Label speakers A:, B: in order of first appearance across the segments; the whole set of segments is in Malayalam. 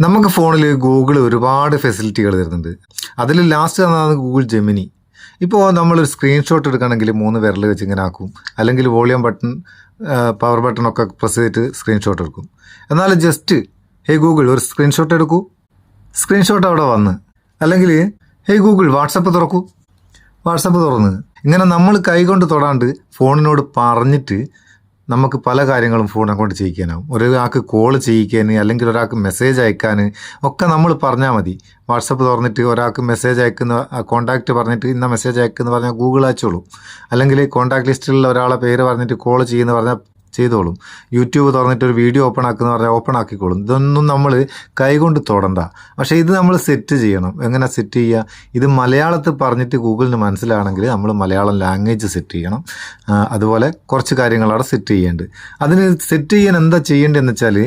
A: നമുക്ക് ഫോണിൽ ഗൂഗിൾ ഒരുപാട് ഫെസിലിറ്റികൾ തരുന്നുണ്ട്. അതിൽ ലാസ്റ്റ് തന്നതാണ് ഗൂഗിൾ ജെമിനി. ഇപ്പോൾ നമ്മളൊരു സ്ക്രീൻഷോട്ട് എടുക്കണമെങ്കിൽ മൂന്ന് വിരൽ വെച്ച് ഇങ്ങനെ ആക്കും. അല്ലെങ്കിൽ വോളിയം ബട്ടൺ പവർ ബട്ടൺ ഒക്കെ പ്രസ് ചെയ്തിട്ട് സ്ക്രീൻഷോട്ട് എടുക്കും. എന്നാൽ ജസ്റ്റ് ഹേ ഗൂഗിൾ ഒരു സ്ക്രീൻഷോട്ട് എടുക്കൂ. സ്ക്രീൻഷോട്ട് അവിടെ വന്ന്. അല്ലെങ്കിൽ ഹേ ഗൂഗിൾ വാട്സപ്പ് തുറക്കൂ. വാട്സപ്പ് തുറന്ന്. ഇങ്ങനെ നമ്മൾ കൈകൊണ്ട് തൊടാണ്ട് ഫോണിനോട് പറഞ്ഞിട്ട് നമുക്ക് പല കാര്യങ്ങളും ഫോണെ കൊണ്ട് ചെയ്യിക്കാനാവും. ഒരാൾക്ക് കോൾ ചെയ്യിക്കാൻ അല്ലെങ്കിൽ ഒരാൾക്ക് മെസ്സേജ് അയക്കാൻ ഒക്കെ നമ്മൾ പറഞ്ഞാൽ മതി. വാട്സപ്പ് തുറന്നിട്ട് ഒരാൾക്ക് മെസ്സേജ് അയക്കുന്ന കോണ്ടാക്റ്റ് പറഞ്ഞിട്ട് ഇന്ന മെസ്സേജ് അയക്കുന്ന പറഞ്ഞാൽ ഗൂഗിൾ അയച്ചോളൂ. അല്ലെങ്കിൽ കോൺടാക്ട് ലിസ്റ്റിലുള്ള ഒരാളെ പേര് പറഞ്ഞിട്ട് കോൾ ചെയ്യുന്ന പറഞ്ഞാൽ ചെയ്തോളും. യൂട്യൂബ് തുറന്നിട്ട് ഒരു വീഡിയോ ഓപ്പൺ ആക്കുന്ന പറഞ്ഞാൽ ഓപ്പൺ ആക്കിക്കോളും. ഇതൊന്നും നമ്മൾ കൈകൊണ്ട് തൊടണ്ട. പക്ഷേ ഇത് നമ്മൾ സെറ്റ് ചെയ്യണം. എങ്ങനെ സെറ്റ് ചെയ്യുക ഇത് മലയാളത്തിൽ പറഞ്ഞിട്ട് ഗൂഗിളിന് മനസ്സിലാണെങ്കിൽ നമ്മൾ മലയാളം ലാംഗ്വേജ് സെറ്റ് ചെയ്യണം. അതുപോലെ കുറച്ച് കാര്യങ്ങൾ അവിടെ സെറ്റ് ചെയ്യേണ്ടത്. അതിന് സെറ്റ് ചെയ്യാൻ എന്താ ചെയ്യേണ്ടതെന്ന് വെച്ചാൽ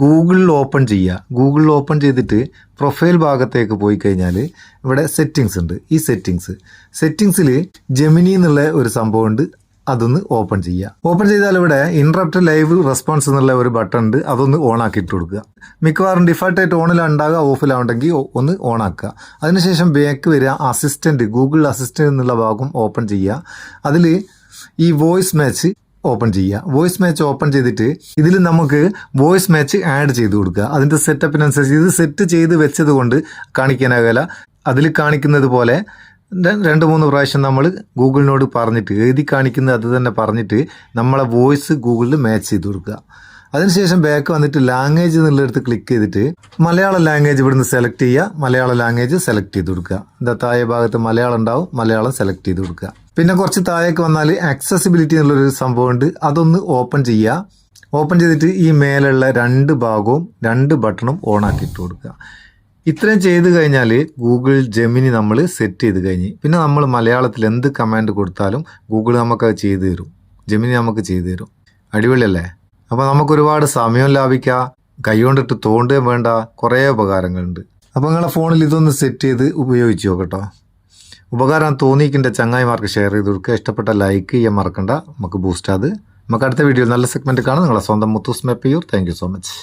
A: ഗൂഗിളിൽ ഓപ്പൺ ചെയ്യുക ഗൂഗിളിൽ ഓപ്പൺ ചെയ്തിട്ട് പ്രൊഫൈൽ ഭാഗത്തേക്ക് പോയി കഴിഞ്ഞാൽ ഇവിടെ സെറ്റിങ്സ് ഉണ്ട്. ഈ സെറ്റിങ്സ് സെറ്റിങ്സിൽ ജെമിനി എന്നുള്ള ഒരു സംഭവമുണ്ട്. അതൊന്ന് ഓപ്പൺ ചെയ്യുക ഓപ്പൺ ചെയ്താൽ ഇവിടെ ഇൻട്രപ്റ്റ് ലൈവ് റെസ്പോൺസ് എന്നുള്ള ഒരു ബട്ടൺ ഉണ്ട്. അതൊന്ന് ഓൺ ആക്കിയിട്ട് കൊടുക്കുക. മിക്കവാറും ഡിഫാൾട്ടായിട്ട് ഓണിലുണ്ടാകുക ഓഫിലാവുണ്ടെങ്കിൽ ഒന്ന് ഓൺ ആക്കുക. അതിനുശേഷം ബാക്ക് വരിക അസിസ്റ്റന്റ് ഗൂഗിൾ അസിസ്റ്റന്റ് എന്നുള്ള ഭാഗം ഓപ്പൺ ചെയ്യുക. അതിൽ ഈ വോയിസ് മാച്ച് ഓപ്പൺ ചെയ്യുക. വോയിസ് മാച്ച് ഓപ്പൺ ചെയ്തിട്ട് ഇതിൽ നമുക്ക് വോയിസ് മാച്ച് ആഡ് ചെയ്ത് കൊടുക്കുക. അതിന്റെ സെറ്റപ്പിനനുസരിച്ച് ഇത് സെറ്റ് ചെയ്ത് വെച്ചത് കൊണ്ട് കാണിക്കാനാകില്ല അതിൽ കാണിക്കുന്നത് പോലെ രണ്ട് മൂന്ന് പ്രാവശ്യം നമ്മൾ ഗൂഗിളിനോട് പറഞ്ഞിട്ട് എഴുതി കാണിക്കുന്നത് അത് തന്നെ പറഞ്ഞിട്ട് നമ്മളെ വോയിസ് ഗൂഗിളിൽ മാച്ച് ചെയ്ത് കൊടുക്കുക. അതിനുശേഷം ബാക്ക് വന്നിട്ട് ലാംഗ്വേജ് എന്നുള്ളിടത്ത് ക്ലിക്ക് ചെയ്തിട്ട് മലയാളം ലാംഗ്വേജ് ഇവിടുന്ന് സെലക്ട് ചെയ്യുക. മലയാളം ലാംഗ്വേജ് സെലക്ട് ചെയ്ത് കൊടുക്കുക. എന്താ താഴെ ഭാഗത്ത് മലയാളം ഉണ്ടാവും മലയാളം സെലക്ട് ചെയ്ത് കൊടുക്കുക. പിന്നെ കുറച്ച് താഴേക്ക് വന്നാൽ ആക്സസിബിലിറ്റി എന്നുള്ളൊരു സംഭവമുണ്ട് അതൊന്ന് ഓപ്പൺ ചെയ്യുക. ഓപ്പൺ ചെയ്തിട്ട് ഈ മേലുള്ള രണ്ട് ഭാഗവും രണ്ട് ബട്ടണും ഓൺ ആക്കി ആക്കിയിട്ട് കൊടുക്കുക. ഇത്രയും ചെയ്ത് കഴിഞ്ഞാൽ ഗൂഗിൾ ജെമിനി നമ്മൾ സെറ്റ് ചെയ്ത് കഴിഞ്ഞ് പിന്നെ നമ്മൾ മലയാളത്തിൽ എന്ത് കമാൻഡ് കൊടുത്താലും ഗൂഗിൾ നമുക്കത് ചെയ്തു തരും. ജെമിനി നമുക്ക് ചെയ്തു തരും. അടിപൊളിയല്ലേ? അപ്പോൾ നമുക്ക് ഒരുപാട് സമയം ലാഭിക്കാം. കൈകൊണ്ടിട്ട് തോണ്ടുകയും വേണ്ട. കുറേ ഉപകാരങ്ങളുണ്ട്. അപ്പോൾ നിങ്ങളെ ഫോണിൽ ഇതൊന്ന് സെറ്റ് ചെയ്ത് ഉപയോഗിച്ച് നോക്കട്ടോ. ഉപകാരം തോന്നിക്കിന്റെ ചങ്ങായിമാർക്ക് ഷെയർ ചെയ്ത് കൊടുക്കുക. ഇഷ്ടപ്പെട്ട ലൈക്ക് ചെയ്യാൻ മറക്കണ്ട. നമുക്ക് ബൂസ്റ്റ് അത് നമുക്ക് അടുത്ത വീഡിയോയിൽ നല്ല സെഗ്മെന്റ് കാണാം. നിങ്ങളെ സ്വന്തം Muthoos Meppayur thank so much